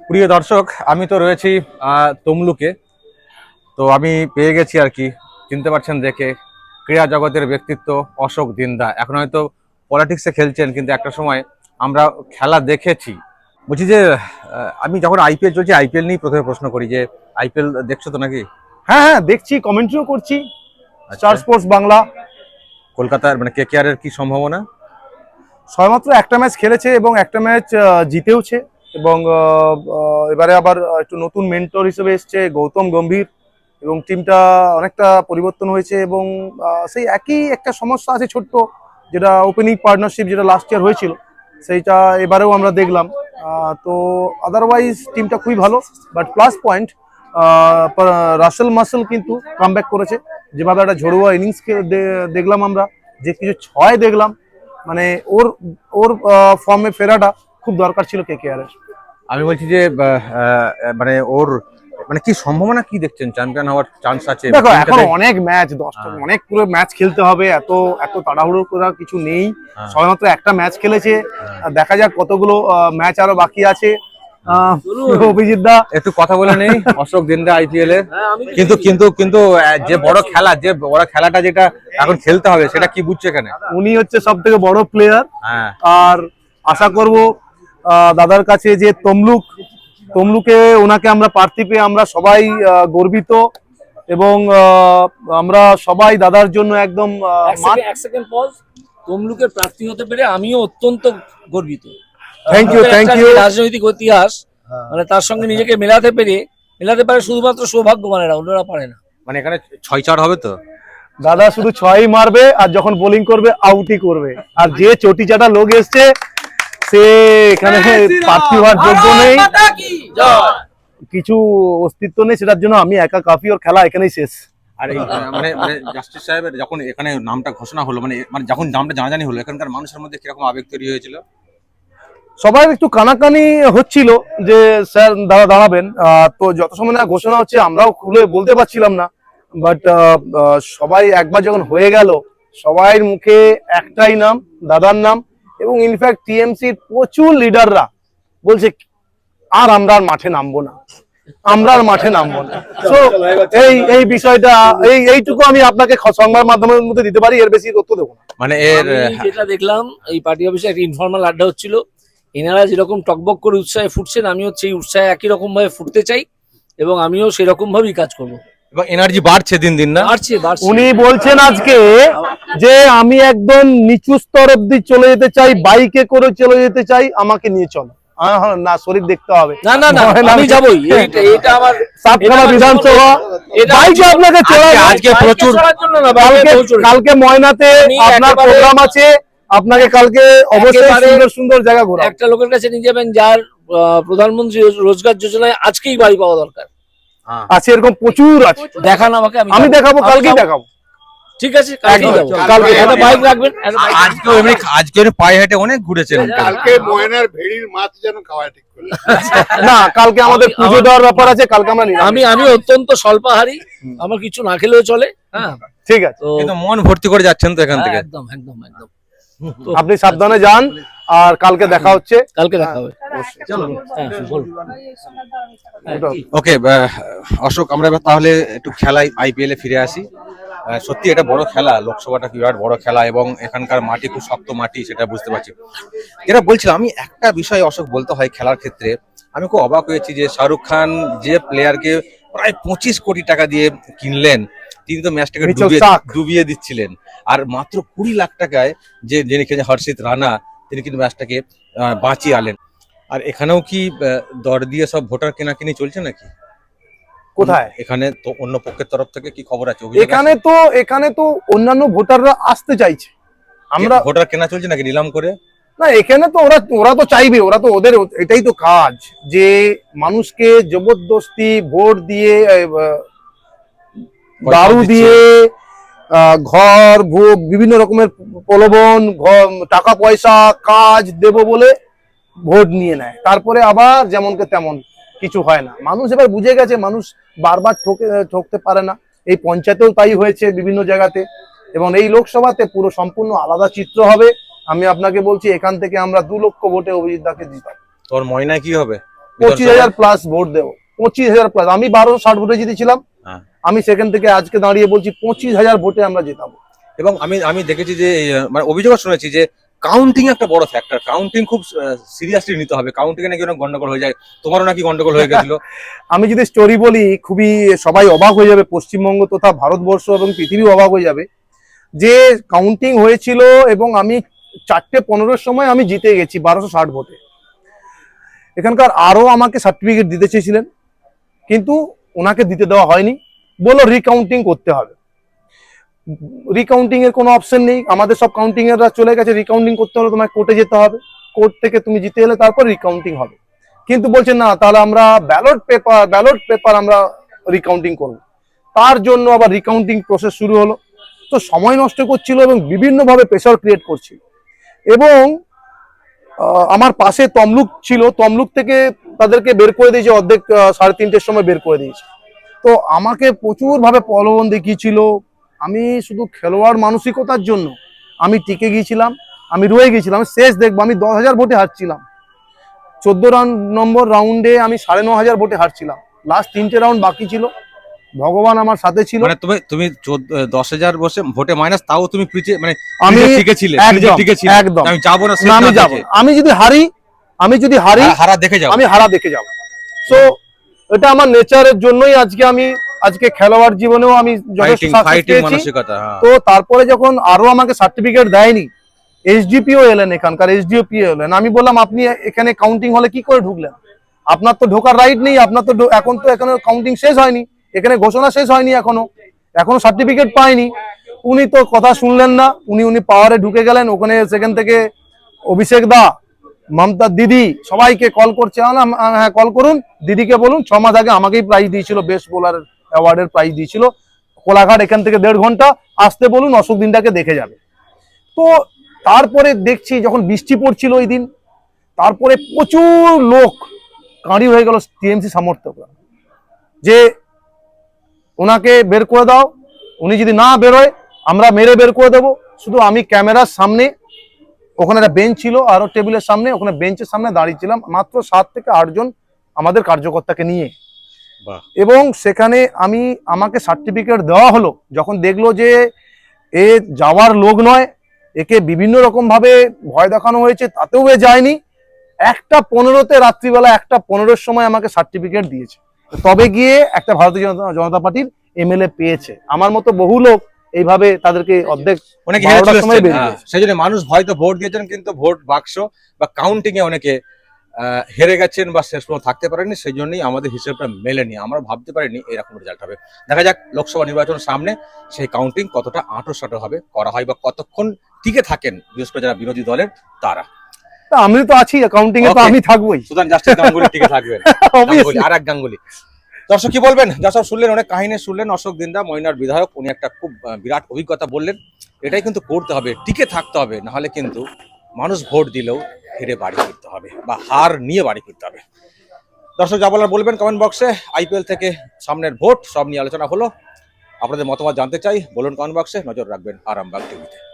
প্রিয় দর্শক আমি তো রয়েছি তমলুকে। তো আমি পেয়ে গেছি আর কি চিনতে পারছেন দেখে ক্রীড়া জগতের ব্যক্তিত্ব অশোক দিন্দা। এখন হয়তো পলিটিক্সে খেলছেন কিন্তু একটা সময় আমরা খেলা দেখেছি। বলছি যে আমি যখন আইপিএল চলছে আইপিএল নিয়েই প্রথমে প্রশ্ন করি যে আইপিএল দেখছ তো নাকি? হ্যাঁ হ্যাঁ দেখছি কমেন্ট্রিও করছি। আচ্ছা। Star Sports Bangla. কলকাতার মানে কে কে এর কি সম্ভাবনা? সবেমাত্র একটা ম্যাচ খেলেছে এবং একটা ম্যাচ জিতেওছে। এবং এবারে আবার একটু নতুন মেন্টর হিসেবে এসছে গৌতম গম্ভীর এবং টিমটা অনেকটা পরিবর্তন হয়েছে এবং সেই একই একটা সমস্যা আছে ছোট্ট, যেটা ওপেনিং পার্টনারশিপ যেটা লাস্ট ইয়ার হয়েছিল, সেইটা এবারেও আমরা দেখলাম। তো আদারওয়াইজ টিমটা খুবই ভালো but plus point Russell muscle কিন্তু কামব্যাক করেছে। যেভাবে একটা ঝড়ুয়া ইনিংস দেখলাম আমরা, যে কিছু ছয় দেখলাম মানে ওর ওর ফর্মে ফেরাটা খুব দরকার ছিল কে কে আর আমি বলছি যে মানে ওর মানে কি সম্ভাবনা কি দেখছেন? চ্যাম্পিয়ন হওয়ার চান্স আছে? দেখো এখন অনেক ম্যাচ দশটা হ্যাঁ। অনেক পুরো ম্যাচ খেলতে হবে এত এত তাড়াহুড়ো করার কিছু নেই। হ্যাঁ। সবেমাত্র একটা ম্যাচ খেলেছে। হ্যাঁ। দেখা যাক কতগুলো ম্যাচ আরও বাকি আছে। আহ, অভিজিৎ দা। একটু কথা বলে নেই অশোক দিনদা আইপিএল এর কিন্তু কিন্তু কিন্তু যে বড় খেলা যে বড় খেলাটা যেটা এখন খেলতে হবে সেটা কি বুঝছে এখানে? উনি হচ্ছে সব থেকে বড় প্লেয়ার হ্যাঁ। আর আশা করব দাদার কাছে যে তমলুক তমলুকে ওনাকে আমরা প্রার্থী পেয়ে আমরা সবাই আহ, গর্বিত এবং আহ, আমরা সবাই দাদার জন্য একদম তমলুকের প্রার্থী হতে পেরে আমিও অত্যন্ত গর্বিত। থ্যাংক ইউ থ্যাংক ইউ রাজনৈতিক ইতিহাস মানে তার সঙ্গে নিজেকে মেলাতে পেরে মেলাতে পারে শুধুমাত্র সৌভাগ্যবানেরা অন্যরা পারে না। মানে এখানে ছয় চার হবে তো? দাদা শুধু ছয়ই মারবে আর যখন বোলিং করবে আউটই করবে। আর যে চটি চাটা লোক এসছে সে এখানে প্রার্থী হওয়ার যোগ্য নেই। কিছু অস্তিত্ব নেই সেটার জন্য আমি একা কাফি ওর খেলা এখানেই শেষ। আর মানে মানে জাস্টিস সাহেবের যখন এখানে নামটা ঘোষণা হলো মানে মানে যখন নামটা জানাজানি হলো এখানকার মানুষের মধ্যে কীরকম আবেগ তৈরি হয়েছিল? সবাই একটু কানাকানি হচ্ছিল যে স্যার দাদা দাঁড়াবেন। আহ, তো যত সময় না ঘোষণা হচ্ছে আমরাও খুলে বলতে পারছিলাম না। বাট সবাই একবার যখন হয়ে গেল সবাই মুখে একটাই নাম দাদার নাম এবং ইনফ্যাক্ট টিএমসির প্রচুর লিডাররা বলছে আর আমরা আর মাঠে নামবো না। আমরা আর মাঠে নামবো না। তো এই এই বিষয়টা এই এইটুকু আমি আপনাকে সংবাদ মাধ্যমের মধ্যে দিতে পারি এর বেশি তথ্য দেবো না। মানে এর যেটা দেখলাম এই পার্টি অফিসে একটা ইনফর্মাল আড্ডা হচ্ছিল। এনারা যেরকম টকবক করে উৎসাহে ফুটছেন আমিও সেই উৎসাহে একই রকম ভাবে ফুটতে চাই এবং আমিও সেরকম ভাবেই কাজ করব। এবং এনার্জি বাড়ছে দিন দিন না? বাড়ছে বাড়ছে। উনি বলছেন আজকে যে আমি একদম নিচু স্তর অব্দি চলে যেতে চাই বাইকে করে চলে যেতে চাই আমাকে নিয়ে চলো। হ্যাঁ, না শরীর দেখতে হবে। না না না আমি যাবোই। এটা আমার সাতখানা বিধানসভা। বাইকে আপনাকে চড়াবো। আজকে- আজকে প্রচুর চড়ার জন্য না, বাইরে কালকে ময়নাতে আপনার প্রোগ্রাম আছে। আপনাকে কালকে অবশ্যই সুন্দর সুন্দর জায়গা ঘোরা একটা লোকের কাছে নিয়ে যাবেন যার আহ, প্রধানমন্ত্রী রোজগার যোজনায় আজকেই বাড়ি পাওয়া দরকার। আছে এরকম প্রচুর আছে। দেখান আমাকে আমি দেখাবো কালকেই দেখাবো। ঠিক আছে কালকেই কালকে একটা বাইক রাখবেন আজকে এমনি আজকে পায়ে হেঁটে অনেক ঘুরেছেন কালকে। ময়নার ভেড়ির মাছ যেন খাওয়া ঠিক করে। না কালকে আমাদের পুজো দেওয়ার ব্যাপার আছে কালকে আমরা আমি আমি অত্যন্ত স্বল্পাহারী আমার কিছু না খেলেও চলে হ্যাঁ। ঠিক আছে। কিন্তু মন ভর্তি করে যাচ্ছেন তো এখান থেকে। হ্যাঁ, একদম একদম একদম। আপনি সাবধানে যান। আর কালকে দেখা হচ্ছে। কালকে দেখা হবে। চলো। হ্যাঁ হ্যাঁ? ওকে অশোক আমরা এবার তাহলে একটু খেলায় আইপিএল এ ফিরে আসি। সত্যি এটা বড় খেলা লোকসভাটা কি বিরাট বড় খেলা এবং এখানকার মাটি খুব শক্ত মাটি সেটা বুঝতে পারছি। যেটা বলছিলাম আমি একটা বিষয় অশোক বলতে হয় খেলার ক্ষেত্রে আমি খুব অবাক হয়েছি যে শাহরুখ খান যে প্লেয়ারকে প্রায় পঁচিশ কোটি টাকা দিয়ে কিনলেন তিনি তো ম্যাচটাকে ডুবিয়ে ডুবিয়ে দিচ্ছিলেন। আর মাত্র কুড়ি লাখ টাকায় যে যিনি খেলেছেন হর্ষিত রানা তিনি কিন্তু ম্যাচটাকে বাঁচিয়ে আনলেন। আর এখানেও কি দর দিয়ে সব ভোটার কেনাকিনি চলছে নাকি? কোথায়? এখানে তো অন্য পক্ষের তরফ থেকে কি খবর আছে? এখানে তো এখানে তো অন্যান্য ভোটাররা আসতে চাইছে। আমরা ভোটার কেনা চলছে নাকি নিলাম করে? না এখানে তো ওরা ওরা তো চাইবে ওরা তো ওদের এটাই তো কাজ যে মানুষকে জবরদস্তি ভোট দিয়ে দারু দিয়ে ঘর ভোগ বিভিন্ন রকমের প্রলোভন টাকা পয়সা কাজ দেব বলে ভোট নিয়ে নেয়। তারপরে আবার যেমনকে তেমন কিছু হয় না। মানুষ এবার বুঝে গেছে মানুষ বারবার ঠকে ঠকতে পারে না। এই পঞ্চায়েতেও তাই হয়েছে বিভিন্ন জায়গাতে। এবং এই লোকসভাতে পুরো সম্পূর্ণ আলাদা চিত্র হবে। আমি আপনাকে বলছি এখান থেকে আমরা দু লক্ষ ভোটে অভিজিৎ দাকে জিতাবো। তোর ময়না কি হবে? পঁচিশ হাজার প্লাস ভোট দেবো। পঁচিশ হাজার প্লাস আমি বারোশো ষাট ভোটে জিতেছিলাম। আমি সেখান থেকে আজকে দাঁড়িয়ে বলছি পঁচিশ হাজার ভোটে আমরা জেতাবো। এবং আমি আমি দেখেছি যে মানে অভিযোগ শুনেছি যে কাউন্টিং একটা বড় ফ্যাক্টর কাউন্টিং খুব সিরিয়াসলি নিতে হবে। কাউন্টিং নাকি অনেক গন্ডগোল হয়ে যায়। তোমারও নাকি গন্ডগোল হয়ে গেছিল। আমি যদি স্টোরি বলি খুবই সবাই অবাক হয়ে যাবে পশ্চিমবঙ্গ তথা ভারতবর্ষ এবং পৃথিবী অবাক হয়ে যাবে। যে কাউন্টিং হয়েছিল এবং আমি চারটে পনেরোর সময় আমি জিতে গেছি বারোশো ষাট ভোটে। এখানকার আরও আমাকে সার্টিফিকেট দিতে চেয়েছিলেন। কিন্তু ওনাকে দিতে দেওয়া হয়নি। বলল রিকাউন্টিং করতে হবে। রিকাউন্টিং এর কোনো অপশন নেই। আমাদের সব কাউন্টিং এররা চলে গেছে। রিকাউন্টিং করতে হলে তোমায় কোর্টে যেতে হবে। কোর্ট থেকে তুমি জিতে এলে তারপর রিকাউন্টিং হবে। কিন্তু বলছেন না, তাহলে আমরা ব্যালট পেপার ব্যালট পেপার আমরা রিকাউন্টিং করব। তার জন্য আবার রিকাউন্টিং প্রসেস শুরু হলো। তো সময় নষ্ট করছিল এবং বিভিন্নভাবে প্রেশার ক্রিয়েট করছিল। এবং আমার পাশে তমলুক ছিল। তমলুক থেকে তাদেরকে বের করে দিয়েছে অর্ধেক সাড়ে তিনটের সময় বের করে দিয়েছে। তো আমাকে প্রচুরভাবে প্রলোভন দেখিয়েছিল। আমি শুধু খেলোয়াড় মানসিকতার জন্য। আমি টিকে গিয়েছিলাম, আমি রয়ে গিয়েছিলাম শেষ দেখব, আমি দশ হাজার ভোটে হারছিলাম। চোদ্দ রাউন্ড নম্বর রাউন্ডে আমি সাড়ে ন হাজার ভোটে হারছিলাম। লাস্ট তিনটে রাউন্ড বাকি ছিল। ভগবান আমার সাথে ছিল। মানে তুমি তুমি দশ হাজার বসে ভোটে মাইনাস তাও তুমি মানে আমি আমি টিকে ছিলে একদম। আমি যাব না আমি যাব আমি যদি হারি আমি যদি হারি হারা দেখে যাব। আমি হারা দেখে যাব। সো এটা আমার নেচারের জন্যই আজকে আমি আজকে খেলোয়াড় জীবনেও আমি হ্যাঁ। তো তারপরে যখন আরও আমাকে সার্টিফিকেট দেয়নি এসডিপিও এলেন এখানকার এসডিওপিও এলেন। আমি বললাম আপনি এখানে কাউন্টিং হলে কি করে ঢুকলেন? আপনার তো ঢোকার রাইট নেই আপনার তো এখন তো এখানে কাউন্টিং শেষ হয়নি। এখানে ঘোষণা শেষ হয়নি এখনও। এখনও সার্টিফিকেট পায়নি। উনি তো কথা শুনলেন না। উনি উনি পাওয়ারে ঢুকে গেলেন। ওখানে সেখান থেকে অভিষেক দা মমতা দিদি সবাইকে কল করছে। হ্যাঁ কল করুন। দিদিকে বলুন। ছ মাস আগে আমাকেই প্রাইজ দিয়েছিল। বেস্ট বোলার অ্যাওয়ার্ডের প্রাইজ দিয়েছিল। কোলাঘাট এখান থেকে দেড় ঘণ্টা আসতে বলুন, অশোক দিনটাকে দেখে যাবে। তো তারপরে দেখছি যখন বৃষ্টি পড়ছিল ওই দিন, তারপরে প্রচুর লোক কাঁড়ি হয়ে গেল টিএমসি সমর্থকরা। যে ওনাকে বের করে দাও। উনি যদি না বেরোয় আমরা মেরে বের করে দেবো। শুধু আমি ক্যামেরার সামনে ওখানে একটা বেঞ্চ ছিল আরও টেবিলের সামনে ওখানে বেঞ্চের সামনে দাঁড়িয়েছিলাম মাত্র সাত থেকে আটজন আমাদের কার্যকর্তাকে নিয়ে। এবং সেখানে আমি আমাকে সার্টিফিকেট দেওয়া হলো যখন দেখল যে এ যাওয়ার লোক নয় একে বিভিন্ন রকম ভাবে ভয় দেখানো হয়েছে তাতেও এ যায়নি। একটা পনেরোতে রাত্রিবেলা একটা পনেরোর সময় আমাকে সার্টিফিকেট দিয়েছে। তবে গিয়ে একটা ভারতীয় জনতা জনতা পার্টির এমএলএ পেয়েছে। আমার মতো বহু লোক এইভাবে তাদেরকে অর্ধেক অনেকে হ্যাঁ। সেই জন্য মানুষ হয়তো ভোট দিয়েছেন কিন্তু ভোট বাক্স বা কাউন্টিং এ অনেকে হেরে গেছেন বা শেষ পর্যন্ত থাকতে পারেনি সেই জন্যই আমাদের হিসেবটা মেলেনি। আমরা ভাবতে পারিনি এরকম রেজাল্ট হবে। দেখা যাক লোকসভা নির্বাচন সামনে সেই কাউন্টিং কতটা আঁটো সাঁটো হবে করা হয় বা কতক্ষণ টিকে থাকেন বিশেষ করে যারা বিরোধী দলের তারা। আমি তো আছি অ্যাকাউন্টিং এ তো আমি থাকবোই। সুতরাং জাস্টিস গাঙ্গুলি টিকে থাকবেন। গাঙ্গুলি Obviously। আর এক গাঙ্গুলি। দর্শক কি বলবেন? যা সব শুনলেন অনেক কাহিনী শুনলেন অশোক দিন্দা ময়নার বিধায়ক উনি একটা খুব বিরাট অভিজ্ঞতা বললেন। এটাই কিন্তু করতে হবে টিকে থাকতে হবে নাহলে কিন্তু মানুষ ভোট দিলেও হেরে বাড়ি ফিরতে হবে বা হার নিয়ে বাড়ি ফিরতে হবে। দর্শক যা বলার বলবেন কমেন্ট বক্সে আইপিএল থেকে সামনের ভোট সব নিয়ে আলোচনা হলো। আপনাদের মতামত জানতে চাই বলুন কমেন্ট বক্সে নজর রাখবেন আরামবাগ টিভিতে